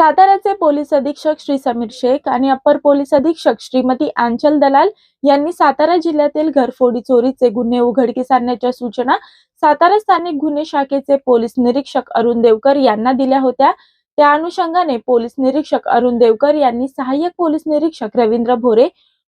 साताऱ्याचे पोलीस अधीक्षक श्री समीर शेख आणि अप्पर पोलीस अधीक्षक श्रीमती आंचल दलाल यांनी सातारा जिल्ह्यातील घरफोडी चोरीचे गुन्हे उघडकीस आणण्याच्या सूचना सातारा स्थानिक गुन्हे शाखेचे पोलीस निरीक्षक अरुण देवकर यांना दिल्या होत्या. त्या अनुषंगाने पोलीस निरीक्षक अरुण देवकर यांनी सहाय्यक पोलीस निरीक्षक रवींद्र भोरे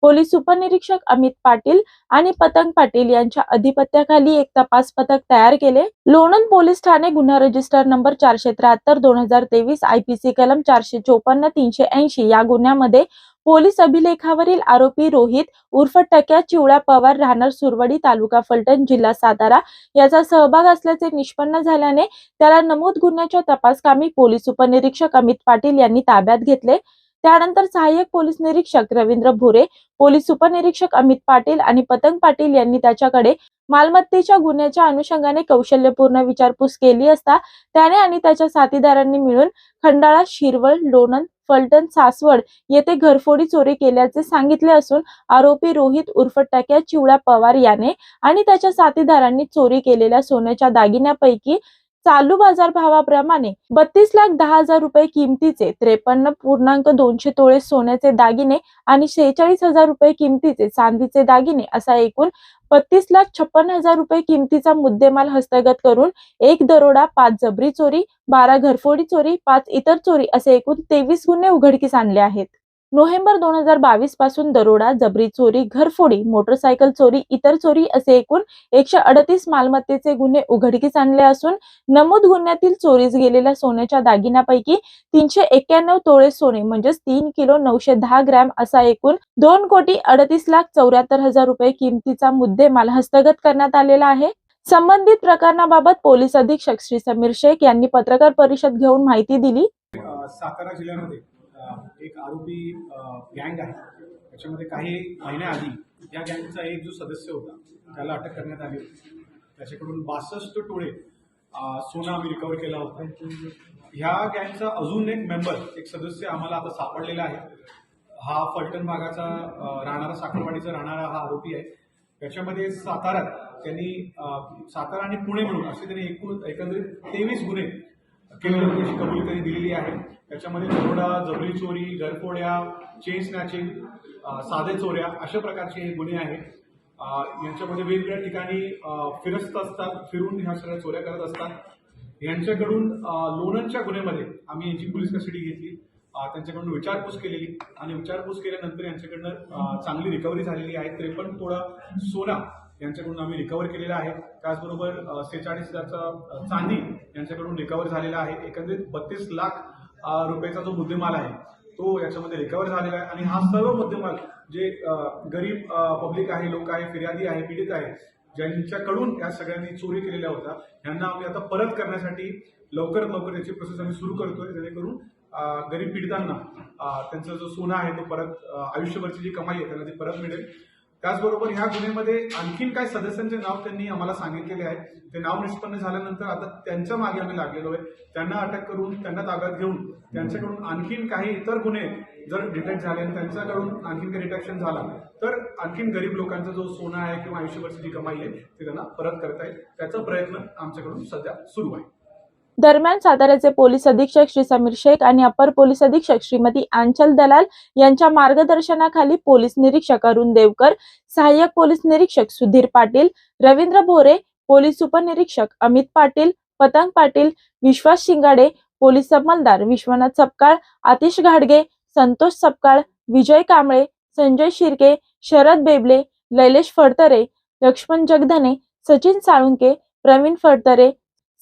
पोलीस उपनिरीक्षक अमित पाटील आणि पतंग पाटील यांच्या अधिपत्याखाली एक तपास पथक तयार केले. लोणंद पोलीस ठाणे गुन्हा रजिस्टर नंबर चारशे त्र्याहत्तर दोन हजार तेवीस आयपीसी कलम चारशे चोपन्न तीनशे ऐंशी या गुन्ह्यामध्ये पोलीस अभिलेखावरील आरोपी रोहित उर्फ टक्या चिवळा पवार राहणार सुरवडी तालुका फलटण जिल्हा सातारा याचा सहभाग असल्याचे निष्पन्न झाल्याने त्याला नमूद गुन्ह्याच्या तपासकामी पोलीस उपनिरीक्षक अमित पाटील यांनी ताब्यात घेतले. त्यानंतर सहाय्यक पोलीस निरीक्षक रवींद्र भोरे पोलीस उपनिरीक्षक अमित पाटील आणि पतंग पाटील यांनी त्याच्याकडे मालमत्तेच्या गुन्ह्याच्या अनुषंगाने कौशल्यपूर्ण विचारपूस केली असता त्याने आणि त्याच्या साथीदारांनी मिळून खंडाळा शिरवळ लोणंद फलटण सासवड येथे घरफोडी चोरी केल्याचे सांगितले असून आरोपी रोहित उर्फ टक्या चिवळा पवार याने आणि त्याच्या साथीदारांनी चोरी केलेल्या सोन्याच्या दागिन्यापैकी चालू बाजार भावाप्रमाणे बत्तीस लाख दहा हजार रुपये किमतीचे त्रेपन्न पूर्णांक दोनशे तोळे सोन्याचे दागिने आणि शेहेचाळीस हजार रुपये किमतीचे चांदीचे दागिने असा एकूण बत्तीस लाख छप्पन हजार रुपये किमतीचा मुद्देमाल हस्तगत करून एक दरोडा पाच जबरी चोरी बारा घरफोडी चोरी पाच इतर चोरी असे एकूण तेवीस गुन्हे उघडकीस आणले आहेत. नोव्हेंबर दोन हजार बावीसपासून दरोडा जबरी चोरी घरफोडी मोटरसायकल चोरी इतर चोरी असे एकूण एकशे अडतीस मालमत्तेचे गुन्हे उघडकीस आणले असून नमूद गुन्ह्यातील चोरीस गेलेल्या सोन्याच्या दागिन्यापैकी तीनशे एक्क्याण्णव तोळे सोने म्हणजेच तीन किलो नऊशे दहा ग्रॅम असा एकूण दोन कोटी अडतीस लाख चौऱ्याहत्तर हजार रुपये किमतीचा मुद्देमाल हस्तगत करण्यात आलेला आहे. संबंधित प्रकरणाबाबत पोलीस अधीक्षक श्री समीर शेख यांनी पत्रकार परिषद घेऊन माहिती दिली. सातारा जिल्ह्यामध्ये एक आरोपी गँग आहे. त्याच्यामध्ये काही महिन्याआधी या गँगचा एक जो सदस्य होता त्याला अटक करण्यात आली होती. त्याच्याकडून बासष्ट टोळे अ, सोनं आम्ही रिकवर केला होता. ह्या गँगचा अजून एक मेंबर एक सदस्य आम्हाला आता सापडलेला आहे. हा फलटण भागाचा राहणारा साखरवाडीचा राहणारा हा आरोपी आहे. त्याच्यामध्ये साताऱ्यात त्यांनी सातारा आणि पुणे मिळून असे त्यांनी एकूण एकंदरीत तेवीस गुन्हे केलेल्या त्याची कबुली त्यांनी दिलेली आहे? त्याच्यामध्ये चोरडा जबरी चोरी घरफोड्या चेन स्नॅचिंग साधे चोऱ्या अशा प्रकारचे हे गुन्हे आहेत. यांच्यामध्ये वेगवेगळ्या ठिकाणी फिरस्त असतात फिरून ह्या सगळ्या चोऱ्या करत असतात. यांच्याकडून अ, लोणंदच्या गुन्ह्यामध्ये आम्ही यांची पोलीस कस्टडी घेतली. त्यांच्याकडून विचारपूस केलेली आणि विचारपूस केल्यानंतर यांच्याकडनं चांगली रिकव्हरी झालेली आहे. त्रेपन्न तोळा सोना यांच्याकडून आम्ही रिकव्हर केलेला आहे. त्याचबरोबर सेहेचाळीस हजारचा चांदी यांच्याकडून रिकव्हर झालेला आहे. एकंदरीत बत्तीस लाख रुपयाचा जो मुद्देमाल आहे तो याच्यामध्ये रिकव्हर झालेला आहे. आणि हा सर्व मुद्देमाल जे गरीब पब्लिक आहे लोक आहे फिर्यादी आहे पीडित आहे ज्यांच्याकडून या सगळ्यांनी चोरी केलेल्या होत्या यांना आम्ही आता परत करण्यासाठी लवकरात लवकर याची प्रोसेस आम्ही सुरू करतोय जेणेकरून गरीब पीडितांना त्यांचा जो सोना आहे तो परत आयुष्यभरची जी कमाई आहे त्यांना ती परत मिळेल. त्याचबरोबर ह्या गुन्ह्यामध्ये आणखीन काय सदस्यांचे नाव त्यांनी आम्हाला सांगितलेले आहे. ते नाव निष्पन्न झाल्यानंतर आता त्यांच्या मागे आम्ही लागलेलो आहे. त्यांना अटक करून त्यांना ताब्यात घेऊन त्यांच्याकडून आणखीन काही इतर गुन्हे जर डिटेक्ट झाले आणि त्यांच्याकडून आणखीन काही डिटेक्शन झाला तर आणखीन गरीब लोकांचा जो सोना आहे किंवा आयुष्यभरची जी कमाई आहे ते त्यांना परत करता येईल. त्याचा प्रयत्न आमच्याकडून सध्या सुरू आहे. दरम्यान साताऱ्याचे पोलीस अधीक्षक श्री समीर शेख आणि अपर पोलीस अधीक्षक श्रीमती आंचल दलाल यांच्या मार्गदर्शनाखाली पोलीस निरीक्षक अरुण देवकर सहाय्यक पोलीस निरीक्षक सुधीर पाटील रवींद्र भोरे पोलीस उपनिरीक्षक अमित पाटील पतंग पाटील विश्वास शिंगाडे पोलीस अंमलदार विश्वनाथ सपकाळ आतिश घाडगे संतोष सपकाळ विजय कांबळे संजय शिर्के शरद बेबले लैलेश फडतरे लक्ष्मण जगधने सचिन साळुंके प्रवीण फडतरे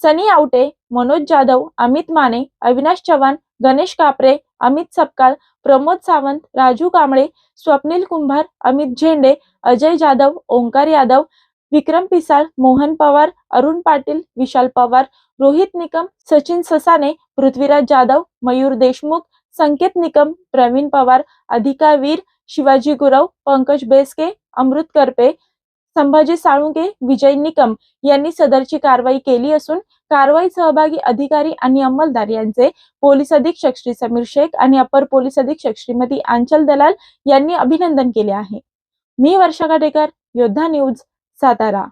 सनी आवटे मनोज जाधव अमित माने अविनाश चव्हाण गणेश कापरे अमित सपकाळ प्रमोद सावंत राजू कांबळे स्वप्नील कुंभार अमित झेंडे अजय जाधव ओंकार यादव विक्रम पिसाळ मोहन पवार अरुण पाटील विशाल पवार रोहित निकम सचिन ससाने पृथ्वीराज जाधव मयूर देशमुख संकेत निकम प्रवीण पवार अधिका वीर शिवाजी गुरव पंकज बेसके अमृत करपे संभाजी साळुंके विजय निकम यांनी सदरची कारवाई केली असून कारवाई सहभागी अधिकारी आणि अंमलदार यांचे पोलीस अधीक्षक श्री समीर शेख आणि अपर पोलीस अधीक्षक श्रीमती आंचल दलाल यांनी अभिनंदन केले आहे. मी वर्षा काटेकर योद्धा न्यूज सातारा.